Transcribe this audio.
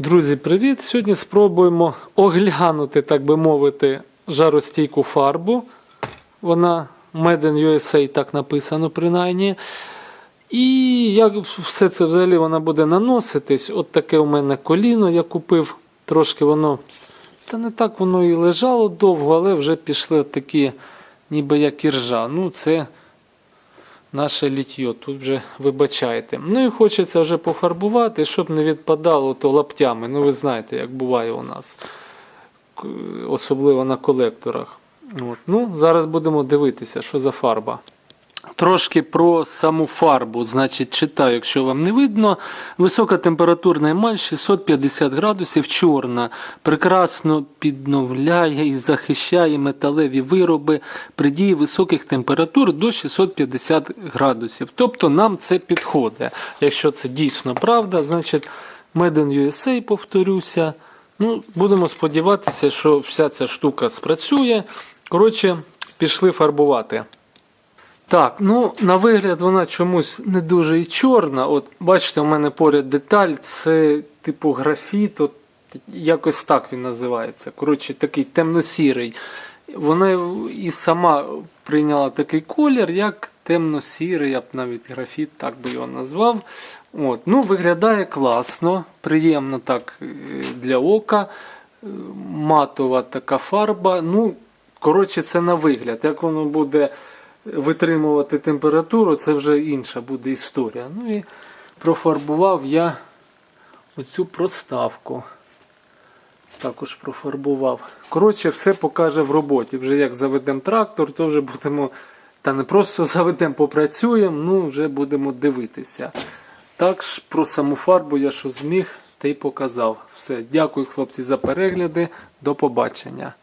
Друзі, привіт! Сьогодні спробуємо оглянути, так би мовити, жаростійку фарбу. Вона Made in USA так написано, принаймні. І як все це взагалі вона буде наноситись. От таке у мене коліно я купив. Трошки воно. Та не так воно і лежало довго, але вже пішли такі, ніби як іржа. Ну, це наше літьо. Тут вже вибачайте. Ну і хочеться вже пофарбувати, щоб не відпадало то лаптями. Ну, ви знаєте, як буває у нас, особливо на колекторах. От. Ну, зараз будемо дивитися, що за фарба. Трошки про саму фарбу, значить, читаю, якщо вам не видно. Висока температурна емаль 650 градусів, чорна, прекрасно підновляє і захищає металеві вироби при дії високих температур до 650 градусів. Тобто нам це підходить. Якщо це дійсно правда, значить Made in USA, повторюся. Ну, будемо сподіватися, що вся ця штука спрацює. Коротше, пішли фарбувати. Так, ну на вигляд вона чомусь не дуже і чорна. От бачите, у мене поряд деталь, це типу графіт, от якось так він називається. Коротше, такий темно-сірий. Вона і сама прийняла такий колір, як темно-сірий, я б навіть графіт, так би його назвав. От, ну, виглядає класно, приємно так е, для ока. Е, Матова така фарба. Ну, коротше, це на вигляд. Як воно буде витримувати температуру, це вже інша буде історія. Ну і профарбував я оцю проставку. Також профарбував. Коротше, все покаже в роботі. Вже як заведемо трактор, то вже будемо. Та не просто заведемо, попрацюємо, ну вже будемо дивитися. Так ж про саму фарбу я що зміг, та й показав. Все. Дякую, хлопці, за перегляди. До побачення.